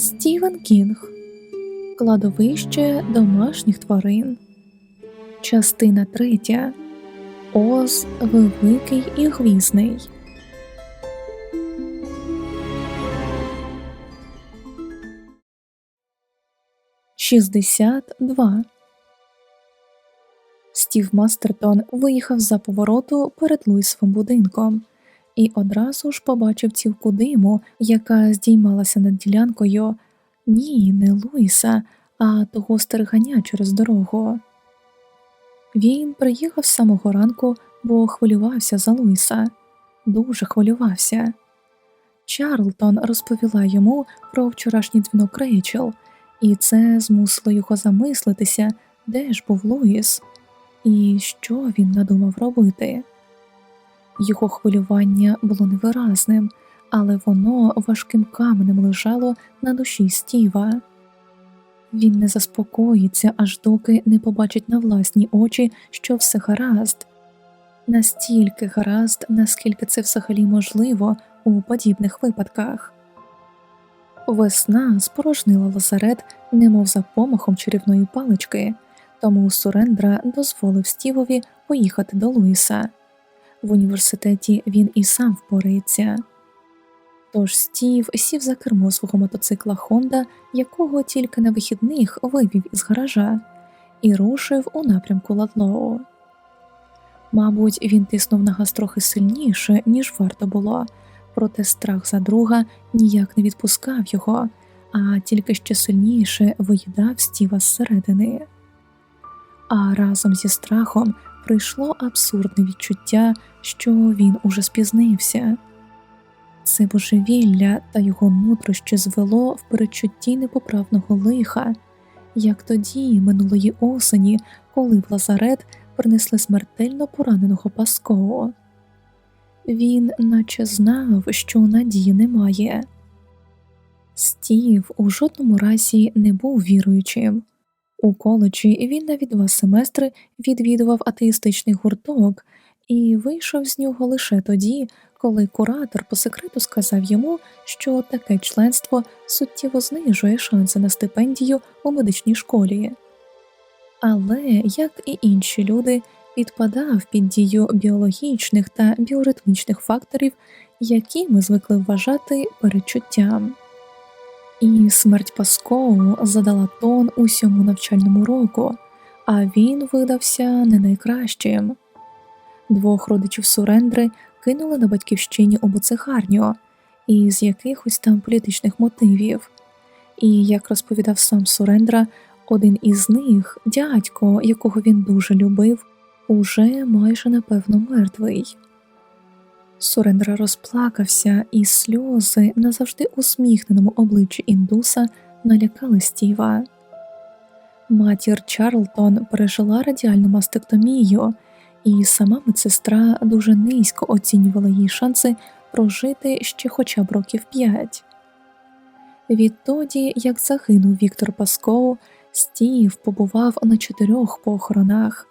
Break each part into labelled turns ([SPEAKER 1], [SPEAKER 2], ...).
[SPEAKER 1] Стівен Кінг Кладовище домашніх тварин. Частина третя Оз Великий і Грізний. Шістдесят два. Стів Мастертон виїхав за повороту перед Луїсовим будинком і одразу ж побачив цілку диму, яка здіймалася над ділянкою. Ні, не Луїса, а того стерганя через дорогу. Він приїхав з самого ранку, бо хвилювався за Луїса, дуже хвилювався. Чарлтон розповіла йому про вчорашній дзвінок Рейчел, і це змусило його замислитися, де ж був Луїс, і що він надумав робити. Його хвилювання було невиразним, але воно важким каменем лежало на душі Стіва. Він не заспокоїться, аж доки не побачить на власні очі, що все гаразд, настільки гаразд, наскільки це взагалі можливо у подібних випадках. Весна спорожнила лазарет, немов за помахом чарівної палички, тому Сурендра дозволив Стівові поїхати до Луїса. В університеті він і сам впорається. Тож Стів сів за кермо свого мотоцикла Хонда, якого тільки на вихідних вивів із гаража, і рушив у напрямку Ладлоу. Мабуть, він тиснув на газ трохи сильніше, ніж варто було, проте страх за друга ніяк не відпускав його, а тільки ще сильніше виїдав Стіва зсередини. А разом зі страхом прийшло абсурдне відчуття, що він уже спізнився. Це божевілля та його нутрощі звело в передчутті непоправного лиха, як тоді, минулої осені, коли в лазарет принесли смертельно пораненого Пасково. Він наче знав, що надії немає. Стів у жодному разі не був віруючим. У коледжі він на два семестри відвідував атеїстичний гурток і вийшов з нього лише тоді, коли куратор по секрету сказав йому, що таке членство суттєво знижує шанси на стипендію у медичній школі. Але, як і інші люди, підпадав під дію біологічних та біоритмічних факторів, які ми звикли вважати перечуттям. І смерть Паскоу задала тон усьому навчальному року, а він видався не найкращим. Двох родичів Сурендри кинули на батьківщині у буцегарню із якихось там політичних мотивів, і, як розповідав сам Сурендра, один із них, дядько, якого він дуже любив, уже майже напевно мертвий. Сурендра розплакався, і сльози на завжди усміхненому обличчі індуса налякали Стіва. Матір Чарлтон пережила радіальну мастектомію, і сама медсестра дуже низько оцінювала її шанси прожити ще хоча б років п'ять. Відтоді, як загинув Віктор Пасков, Стів побував на чотирьох похоронах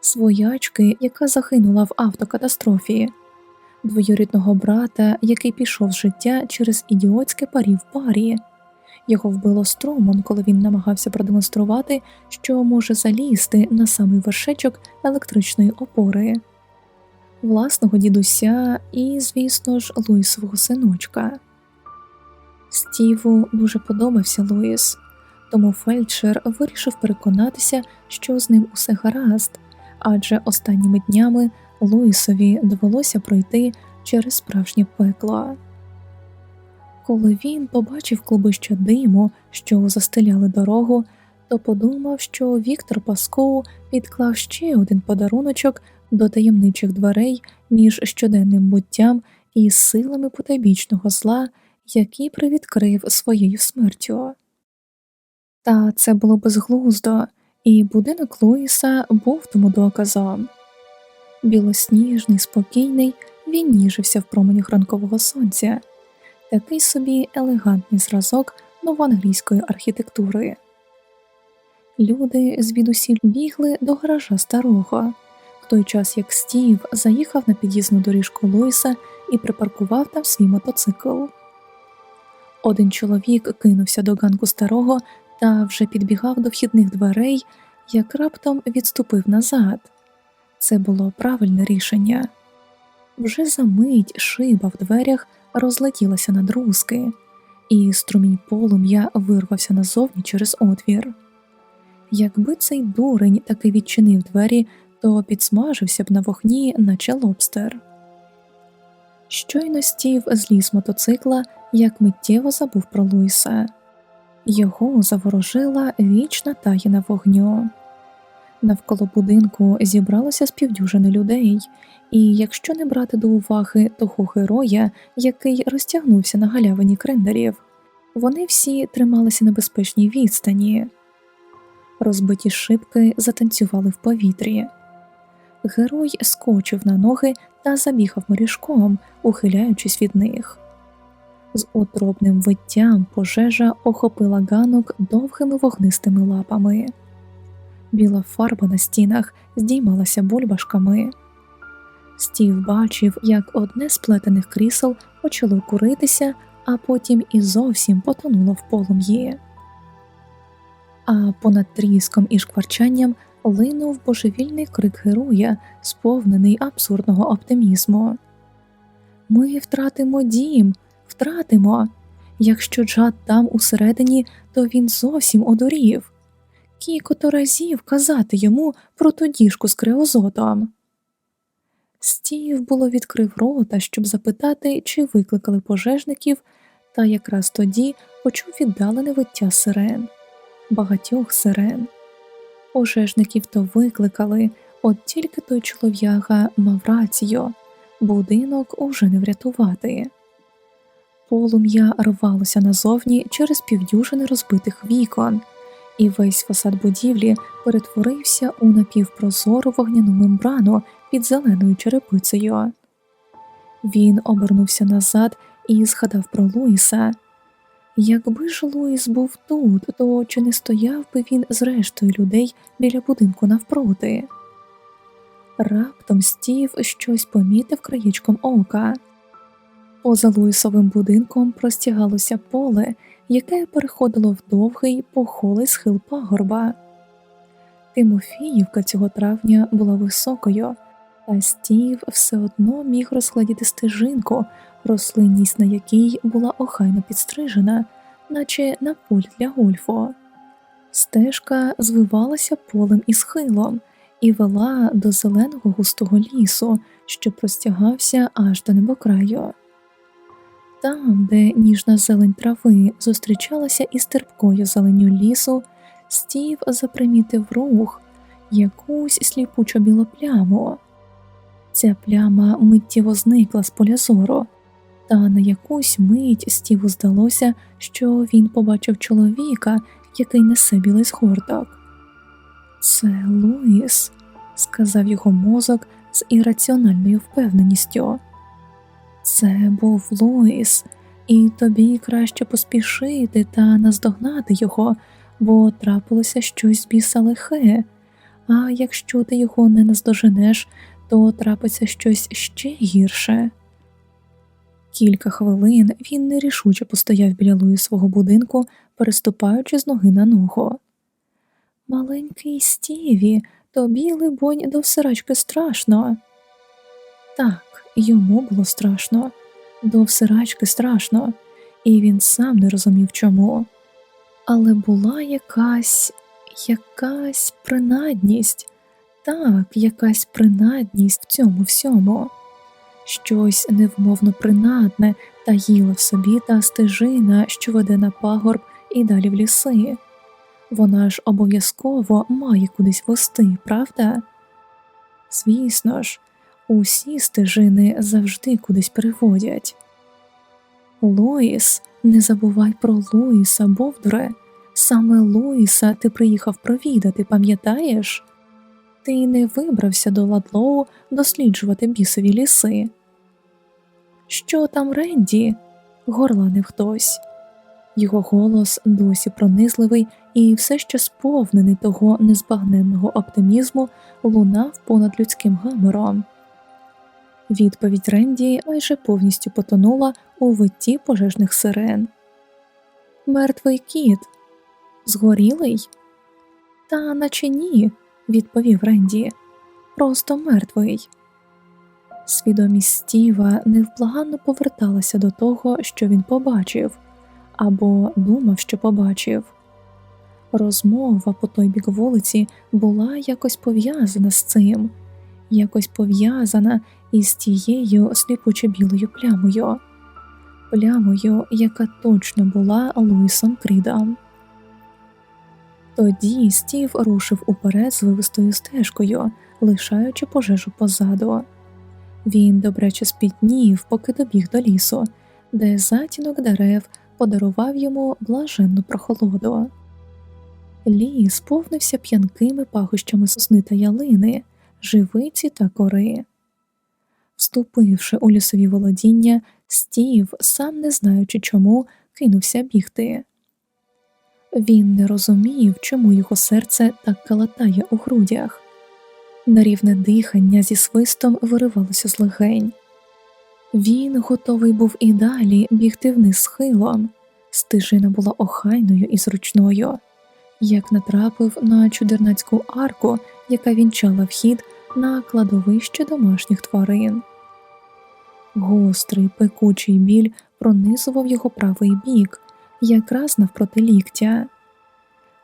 [SPEAKER 1] своячки, яка загинула в автокатастрофі двоюрідного брата, який пішов з життя через ідіотське парі в парі. Його вбило струмом, коли він намагався продемонструвати, що може залізти на самий вершечок електричної опори, власного дідуся і, звісно ж, Луїсового синочка. Стіву дуже подобався Луїс, тому фельдшер вирішив переконатися, що з ним усе гаразд, адже останніми днями Луїсові довелося пройти через справжнє пекло. Коли він побачив клубища диму, що застеляли дорогу, то подумав, що Віктор Паскоу підклав ще один подаруночок до таємничих дверей між щоденним буттям і силами потайбічного зла, які привідкрив своєю смертю. Та це було безглуздо, і будинок Луїса був тому доказом. Білосніжний, спокійний, він ніжився в променях ранкового сонця, такий собі елегантний зразок новоанглійської архітектури. Люди звідусіль бігли до гаража старого, в той час як Стів заїхав на під'їзну доріжку Луїса і припаркував там свій мотоцикл. Один чоловік кинувся до ганку старого та вже підбігав до вхідних дверей, як раптом відступив назад. Це було правильне рішення. Вже за мить шиба в дверях розлетілася на друзки, і струмінь полум'я вирвався назовні через отвір. Якби цей дурень таки відчинив двері, то підсмажився б на вогні, наче лобстер. Щойно стів зліз мотоцикла, як миттєво забув про Луїса. Його заворожила вічна таїна вогню. Навколо будинку зібралося з півдюжини людей, і якщо не брати до уваги того героя, який розтягнувся на галявині крендерів, вони всі трималися на безпечній відстані. Розбиті шибки затанцювали в повітрі. Герой скочив на ноги та забігав морішком, ухиляючись від них. З утробним виттям пожежа охопила ганок довгими вогнистими лапами. Біла фарба на стінах здіймалася бульбашками. Стів бачив, як одне з плетених крісел почало куритися, а потім і зовсім потонуло в полум'ї. А понад тріском і шкварчанням линув божевільний крик героя, сповнений абсурдного оптимізму. Ми втратимо дім, втратимо. Якщо Джад там усередині, то він зовсім одурів. Кікото разів казати йому про ту діжку з криозотом. Стів було відкрив рота, щоб запитати, чи викликали пожежників, та якраз тоді почув віддалене виття сирен, багатьох сирен. Пожежників то викликали, от тільки той чолов'яга мав рацію, будинок уже не врятувати. Полум'я рвалося назовні через півдюжини розбитих вікон, і весь фасад будівлі перетворився у напівпрозору вогняну мембрану під зеленою черепицею. Він обернувся назад і згадав про Луїса. Якби ж Луїс був тут, то чи не стояв би він з рештою людей біля будинку навпроти? Раптом стів щось помітив краєчком ока. Поза Луїсовим будинком простягалося поле, яке переходило в довгий похолий схил пагорба. Тимофіївка цього травня була високою, а стів все одно міг розглядіти стежинку, рослинність на якій була охайно підстрижена, наче на полі для гольфу. Стежка звивалася полем і схилом і вела до зеленого густого лісу, що простягався аж до небокраю. Там, де ніжна зелень трави зустрічалася із терпкою зеленю лісу, стів запримітив рух, якусь сліпучо білу пляму. Ця пляма миттєво зникла з поля зору, та на якусь мить Стіву здалося, що він побачив чоловіка, який несе білий згорток. Це Луїс, сказав його мозок з ірраціональною впевненістю. Це був Луїс, і тобі краще поспішити та наздогнати його, бо трапилося щось біса лихе, а якщо ти його не наздоженеш, то трапиться щось ще гірше. Кілька хвилин він нерішуче постояв біля Луї свого будинку, переступаючи з ноги на ногу. Маленький Стіві, тобі, либонь, до всирачки страшно. Так, йому було страшно, до всирачки страшно, і він сам не розумів чому. Але була якась, якась принадність, так, якась принадність в цьому всьому щось невмовно принадне таїла в собі та стежина, що веде на пагорб і далі в ліси. Вона ж обов'язково має кудись вести, правда? Звісно ж, усі стежини завжди кудись приводять. Лоїс, не забувай про Луїса, Бовдуре. Саме Луїса ти приїхав провідати, пам'ятаєш? Ти не вибрався до Ладлоу досліджувати бісові ліси. Що там Ренді? горланив хтось. Його голос досі пронизливий і все ще сповнений того незбагненного оптимізму лунав понад людським гамором. Відповідь Ренді майже повністю потонула у витті пожежних сирен. мертвий кіт. Згорілий? Та наче ні, відповів Ренді. Просто мертвий. Свідомість Стіва невблаганно поверталася до того, що він побачив, або думав, що побачив. Розмова по той бік вулиці була якось пов'язана з цим, якось пов'язана із тією сліпуче білою плямою, плямою, яка точно була Луїсом Крідом. Тоді Стів рушив уперед з вивистою стежкою, лишаючи пожежу позаду. Він добряче спітнів, поки добіг до лісу, де затінок дерев подарував йому блаженну прохолоду. Ліс повнився п'янкими пахощами сосни та ялини, живиці та кори. Вступивши у лісові володіння, Стів, сам не знаючи чому, кинувся бігти. Він не розумів, чому його серце так калатає у грудях. Нарівне дихання зі свистом виривалося з легень. Він готовий був і далі бігти вниз схилом. Стежина була охайною і зручною, як натрапив на чудернацьку арку, яка вінчала вхід на кладовище домашніх тварин. Гострий пекучий біль пронизував його правий бік, якраз навпроти ліктя.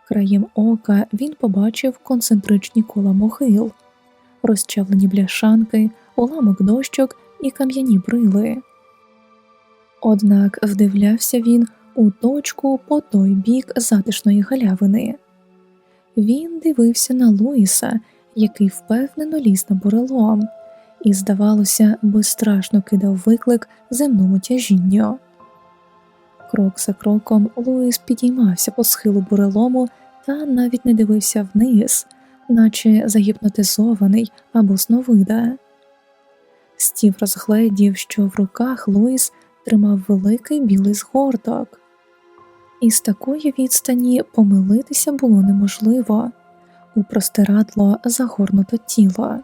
[SPEAKER 1] Краєм ока він побачив концентричні кола могил, розчавлені бляшанки, уламок дощок і кам'яні брили. Однак вдивлявся він у точку по той бік затишної галявини. Він дивився на Луїса, який впевнено ліз на бурелом, і, здавалося, безстрашно кидав виклик земному тяжінню. Крок за кроком Луїс підіймався по схилу бурелому та навіть не дивився вниз, наче загіпнотизований або сновида. Стів розгледів, що в руках Луїс тримав великий білий згорток, і з такої відстані помилитися було неможливо у простирадло загорнуто тіло.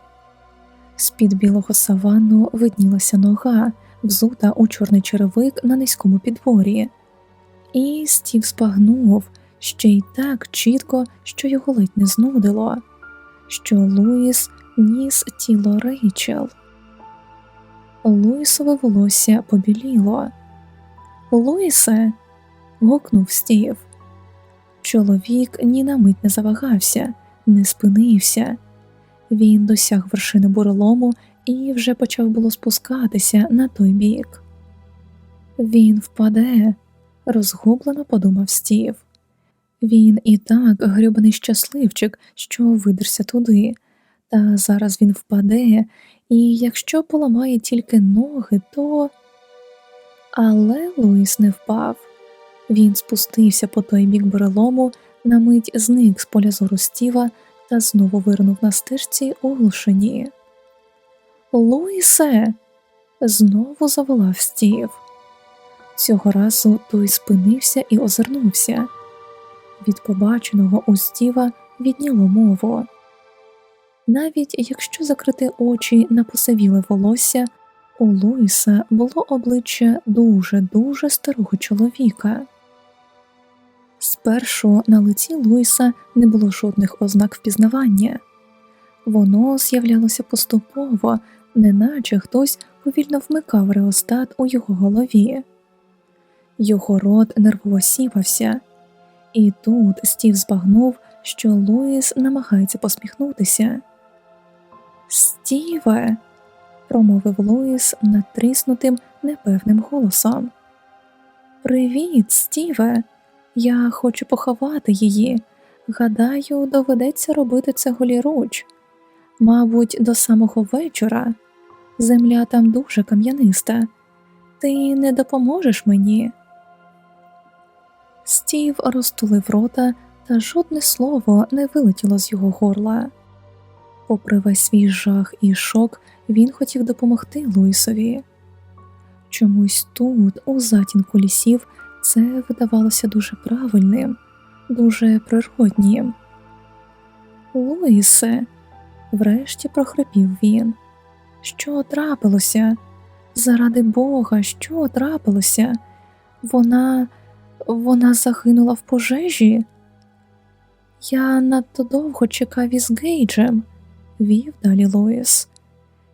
[SPEAKER 1] З під білого савану виднілася нога, взута у чорний черевик на низькому підворі, і стів спагнув ще й так чітко, що його ледь не знудило, що Луїс ніс тіло Рейчел. Луїсове волосся побіліло. Луїсе. гукнув стів. Чоловік ні на мить не завагався, не спинився. Він досяг вершини бурелому і вже почав було спускатися на той бік. Він впаде, розгублено подумав стів. Він і так грюбаний щасливчик, що видерся туди, та зараз він впаде, і якщо поламає тільки ноги, то. Але Луїс не впав. Він спустився по той бік бурелому, на мить зник з поля зору стіва та знову вирнув на стежці у глушині. Луїсе. знову заволав стів. Цього разу той спинився і озирнувся. Від побаченого у стіва відняло мову. Навіть якщо закрити очі на посивіле волосся, у Луїса було обличчя дуже дуже старого чоловіка. Спершу на лиці Луїса не було жодних ознак впізнавання, воно з'являлося поступово, неначе хтось повільно вмикав реостат у його голові. Його рот нервово сіпався, і тут Стів збагнув, що Луїс намагається посміхнутися. Стіве, промовив Луїс натріснутим непевним голосом. Привіт, Стіве. Я хочу поховати її. Гадаю, доведеться робити це голіруч. Мабуть, до самого вечора. Земля там дуже кам'яниста. Ти не допоможеш мені. Стів розтулив рота, та жодне слово не вилетіло з його горла. Попри весь свій жах і шок, він хотів допомогти Луїсові. Чомусь тут, у затінку лісів, це видавалося дуже правильним, дуже природнім. Луїсе, врешті прохрипів він. Що трапилося? Заради Бога, що трапилося? Вона Вона загинула в пожежі. Я надто довго чекав із Гейджем, вів далі Лоїс.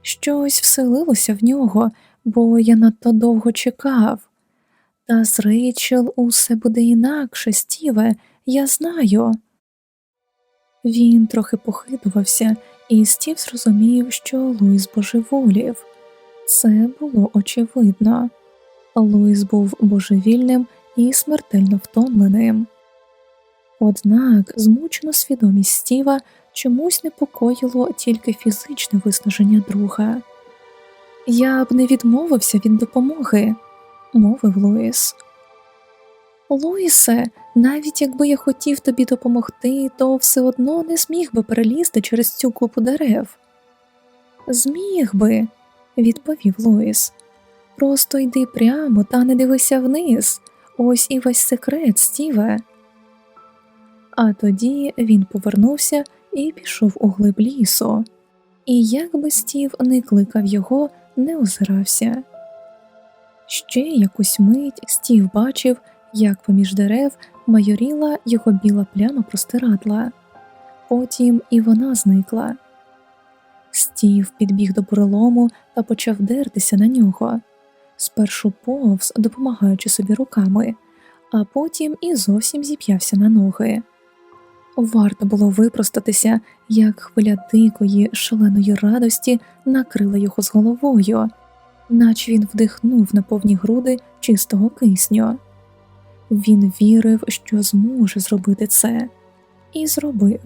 [SPEAKER 1] Щось вселилося в нього, бо я надто довго чекав. Та з Рейчел усе буде інакше, Стіве, я знаю. Він трохи похитувався, і Стів зрозумів, що Луїс божеволів. Це було очевидно. Луїс був божевільним і смертельно втомленим. Однак змучену свідомість Стіва чомусь непокоїло тільки фізичне виснаження друга. Я б не відмовився від допомоги, мовив Луїс. Луїсе, навіть якби я хотів тобі допомогти, то все одно не зміг би перелізти через цю купу дерев. Зміг би, відповів Луїс. Просто йди прямо та не дивися вниз. Ось і весь секрет, Стіве. А тоді він повернувся і пішов у глиб лісу, і як би Стів не кликав його, не озирався. Ще якусь мить Стів бачив, як поміж дерев майоріла його біла пляма простирадла, потім і вона зникла. Стів підбіг до бурелому та почав дертися на нього, спершу повз, допомагаючи собі руками, а потім і зовсім зіп'явся на ноги. Варто було випростатися, як хвиля дикої, шаленої радості накрила його з головою, наче він вдихнув на повні груди чистого кисню. Він вірив, що зможе зробити це, і зробив.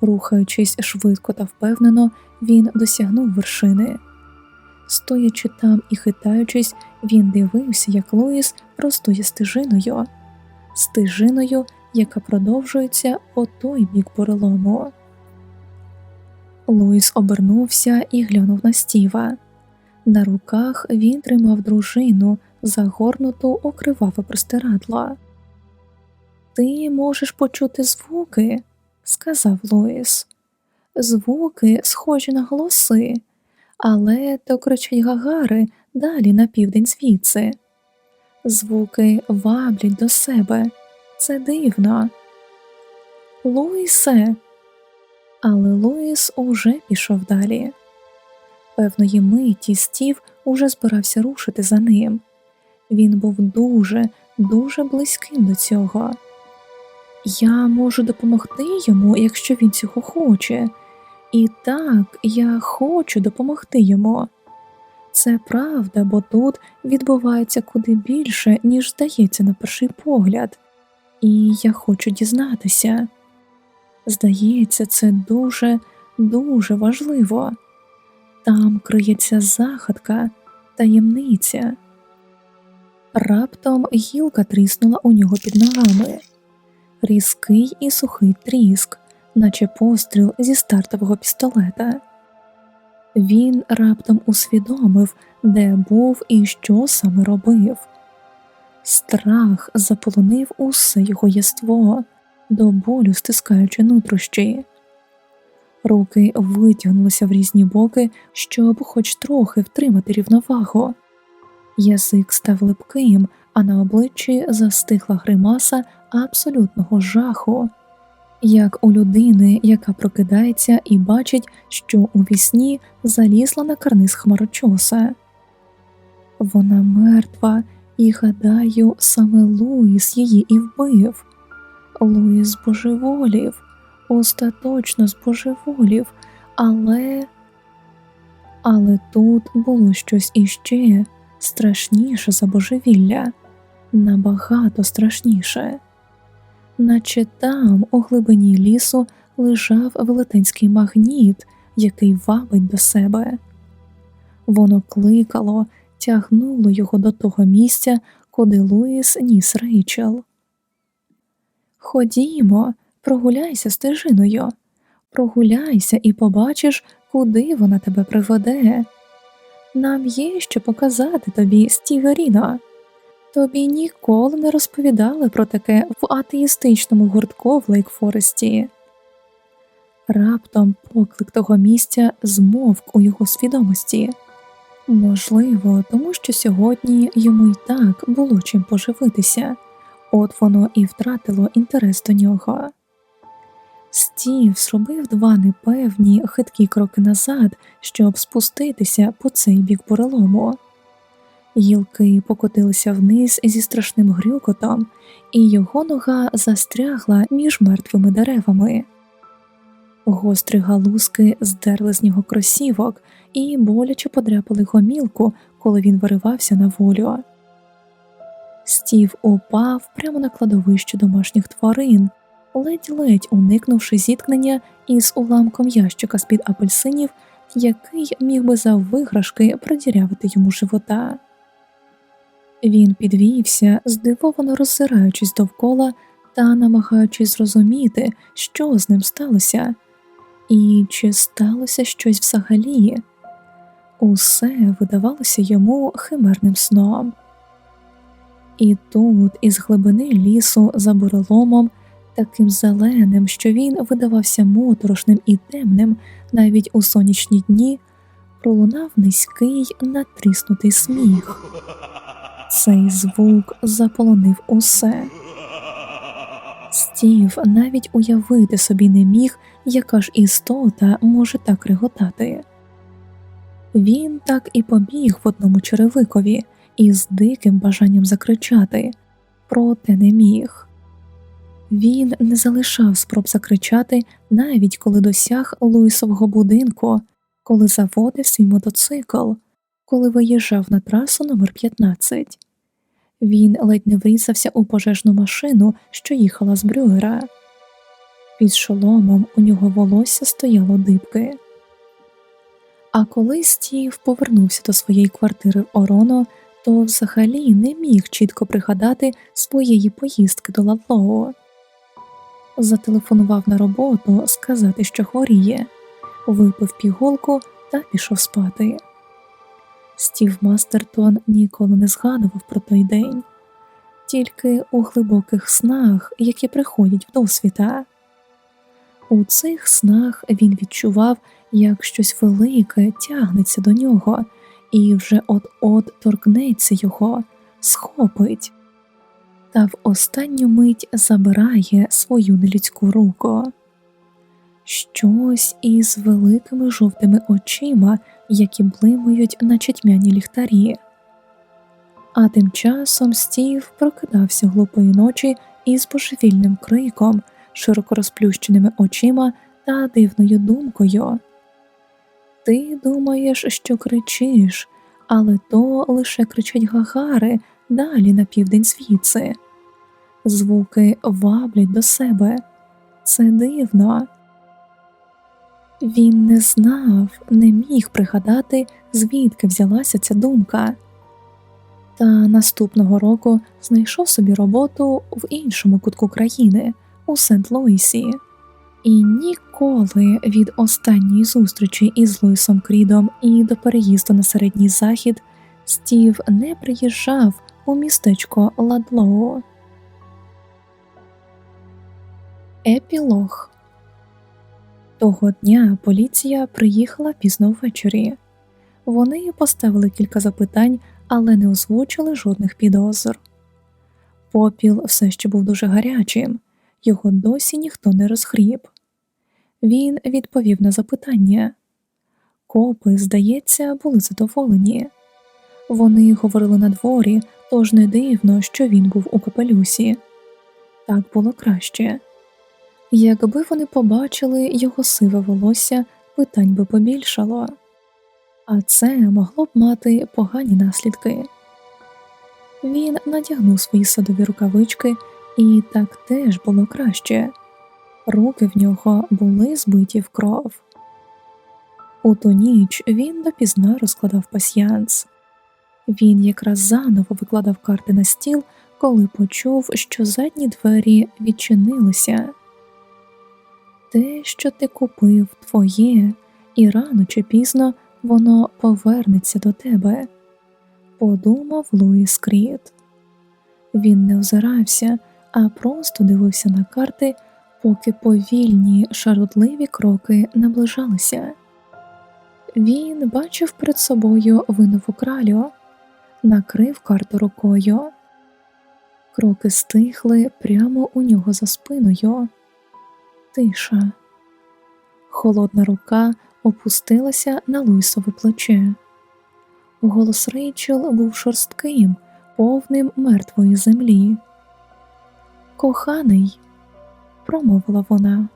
[SPEAKER 1] Рухаючись швидко та впевнено, він досягнув вершини. Стоячи там і хитаючись, він дивився, як Луїс простує стежиною, стежиною, яка продовжується по той бік бурелому. Луїс обернувся і глянув на стіва. На руках він тримав дружину, загорнуту у криваве простирадло. Ти можеш почути звуки, сказав Луїс. Звуки схожі на голоси, але то кричать гагари далі на південь звідси. Звуки ваблять до себе. Це дивно. Луїсе. Але Луїс уже пішов далі. Певної миті Стів уже збирався рушити за ним. Він був дуже, дуже близьким до цього. Я можу допомогти йому, якщо він цього хоче. І так, я хочу допомогти йому. Це правда, бо тут відбувається куди більше, ніж здається на перший погляд, і я хочу дізнатися. Здається, це дуже, дуже важливо. Там криється загадка, таємниця. Раптом гілка тріснула у нього під ногами, різкий і сухий тріск, наче постріл зі стартового пістолета. Він раптом усвідомив, де був і що саме робив. Страх заполонив усе його єство, до болю стискаючи нутрощі. Руки витягнулися в різні боки, щоб хоч трохи втримати рівновагу. Язик став липким, а на обличчі застигла гримаса абсолютного жаху, як у людини, яка прокидається і бачить, що у вісні залізла на карниз хмарочоса. Вона мертва, і, гадаю, саме Луїс її і вбив. Луїс збожеволів, остаточно збожеволів, але. Але тут було щось іще страшніше за божевілля, набагато страшніше, наче там, у глибині лісу, лежав велетенський магніт, який вабить до себе. Воно кликало, тягнуло його до того місця, куди Луїс ніс Рейчел. Ходімо, прогуляйся стежиною, прогуляйся і побачиш, куди вона тебе приведе. Нам є що показати тобі, Стіверіно. Тобі ніколи не розповідали про таке в атеїстичному гуртку в Лейкфоресті. Раптом поклик того місця змовк у його свідомості. Можливо, тому що сьогодні йому й так було чим поживитися, От воно і втратило інтерес до нього. Стів зробив два непевні хиткі кроки назад, щоб спуститися по цей бік бурелому. Гілки покотилися вниз зі страшним грюкотом, і його нога застрягла між мертвими деревами. Гострі галузки здерли з нього кросівок і боляче подряпали гомілку, коли він виривався на волю. Стів упав прямо на кладовище домашніх тварин, ледь-ледь уникнувши зіткнення із уламком ящика з-під апельсинів, який міг би за виграшки продірявити йому живота. Він підвівся, здивовано роззираючись довкола та намагаючись зрозуміти, що з ним сталося, і чи сталося щось взагалі. Усе видавалося йому химерним сном. І тут, із глибини лісу за буреломом, таким зеленим, що він видавався моторошним і темним навіть у сонячні дні, пролунав низький натріснутий сміх. Цей звук заполонив усе. Стів навіть уявити собі не міг, яка ж істота може так реготати. Він так і побіг в одному черевикові із диким бажанням закричати, проте не міг. Він не залишав спроб закричати, навіть коли досяг Луїсового будинку, коли заводив свій мотоцикл, коли виїжджав на трасу номер 15 Він ледь не врізався у пожежну машину, що їхала з Брюгера. Під шоломом у нього волосся стояло дибки. А коли Стів повернувся до своєї квартири в Ороно, то взагалі не міг чітко пригадати своєї поїздки до Ладлоу. Зателефонував на роботу сказати, що хворіє, випив пігулку та пішов спати. Стів Мастертон ніколи не згадував про той день, тільки у глибоких снах, які приходять в досвіта. У цих снах він відчував, як щось велике тягнеться до нього і вже от-от торкнеться його, схопить, та в останню мить забирає свою нелюдську руку. Щось із великими жовтими очима, які блимають, наче тьмяні ліхтарі. А тим часом Стів прокидався глупої ночі із божевільним криком, широко розплющеними очима та дивною думкою. Ти думаєш, що кричиш, але то лише кричать гагари далі на південь звідси. Звуки ваблять до себе. Це дивно. Він не знав, не міг пригадати, звідки взялася ця думка. Та наступного року знайшов собі роботу в іншому кутку країни у Сент Луісі. І ніколи від останньої зустрічі із Луїсом Крідом і до переїзду на середній захід Стів не приїжджав у містечко Ладлоу. Епілог того дня поліція приїхала пізно ввечері. Вони поставили кілька запитань, але не озвучили жодних підозр. Попіл все ще був дуже гарячим його досі ніхто не розгріб. Він відповів на запитання. Копи, здається, були задоволені. Вони говорили на дворі, тож не дивно, що він був у капелюсі. Так було краще. Якби вони побачили його сиве волосся, питань би побільшало, а це могло б мати погані наслідки. Він надягнув свої садові рукавички і так теж було краще. Руки в нього були збиті в кров. У ту ніч він допізна розкладав пасьянс. Він якраз заново викладав карти на стіл, коли почув, що задні двері відчинилися. Те, що ти купив, твоє, і рано чи пізно воно повернеться до тебе, подумав Луїс Кріт. Він не озирався, а просто дивився на карти, поки повільні шарудливі кроки наближалися. Він бачив перед собою винову кралю, накрив карту рукою. Кроки стихли прямо у нього за спиною. Тиша. Холодна рука опустилася на Луїсове плече. Голос Рейчел був шорстким, повним мертвої землі. Коханий, промовила вона.